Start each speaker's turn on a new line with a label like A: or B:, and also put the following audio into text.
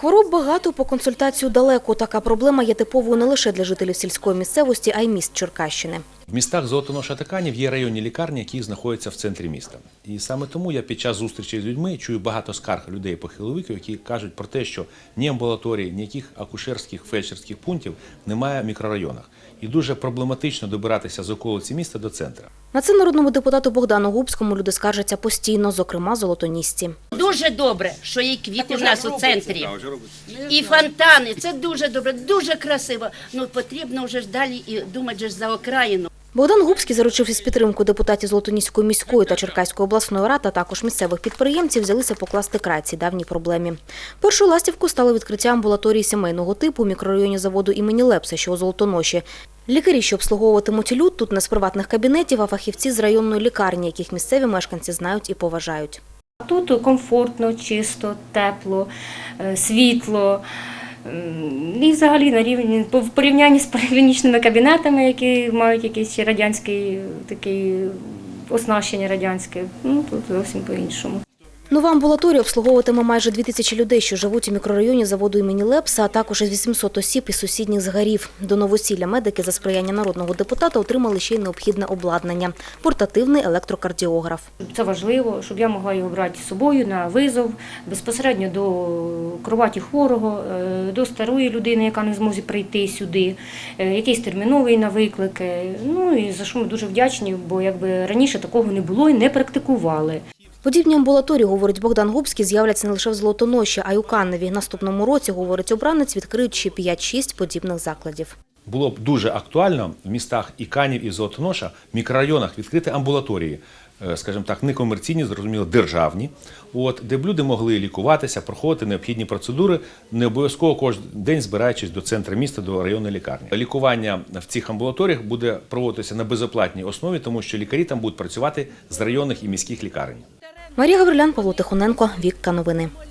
A: Хвороб багато, по консультацію далеко. Така проблема є типовою не лише для жителів сільської місцевості, а й міст Черкащини.
B: В містах Золотоноша та Канів є районні лікарні, які знаходяться в центрі міста. І саме тому я під час зустрічі з людьми чую багато скарг людей похилого віку, які кажуть про те, що ні амбулаторії, ніяких акушерських фельдшерських пунктів немає в мікрорайонах. І дуже проблематично добиратися з околиці міста до центру.
A: На це народному депутату Богдану Губському люди скаржаться постійно, зокрема золотонісці.
C: Дуже добре, що є квіти в нас у центрі. І фонтани. Це дуже добре, дуже красиво. Ну потрібно вже ж далі і думати ж за окраїну.
A: Богдан Губський заручився з підтримкою депутатів Золотоніської міської та Черкаської обласної ради, а також місцевих підприємців, взялися покласти край цій давній проблемі. Першою ластівкою стало відкриття амбулаторії сімейного типу у мікрорайоні заводу імені Лепса, що у Золотоноші. Лікарі, що обслуговуватимуть люд, тут не з приватних кабінетів, а фахівці з районної лікарні, яких місцеві мешканці знають і поважають.
D: Тут комфортно, чисто, тепло, е, світло. І взагалі на рівні в порівнянні з поліклінічними кабінетами, які мають якийсь ще радянський такий оснащення радянське, ну тут зовсім по-іншому.
A: Нова амбулаторія обслуговуватиме майже 2 тисячі людей, що живуть у мікрорайоні заводу імені Лепса, а також 800 осіб із сусідніх згарів. До новосілля медики за сприяння народного депутата отримали ще й необхідне обладнання – портативний електрокардіограф.
D: Це важливо, щоб я могла його брати з собою на визов безпосередньо до кроваті хворого, е, до старої людини, яка не зможе прийти сюди, е, якийсь терміновий на виклики. Ну і за що ми дуже вдячні, бо якби раніше такого не було і не практикували.
A: Подібні амбулаторії, говорить Богдан Губський, з'являться не лише в Золотоноші, а й у Каневі. Наступному році, говорить обранець, відкриють ще 5-6 подібних закладів.
B: Було б дуже актуально в містах і Канів, і Золотоноша, в мікрорайонах відкрити амбулаторії, е, скажімо так, не комерційні, зрозуміло, державні, от, де б люди могли лікуватися, проходити необхідні процедури, не обов'язково кожен день збираючись до центру міста, до районної лікарні. Лікування в цих амбулаторіях буде проводитися на безоплатній основі, тому що лікарі там будуть працювати з районних і міських лікарень.
A: Марія Гаврилян, Павло Тихоненко, Вікка Новини.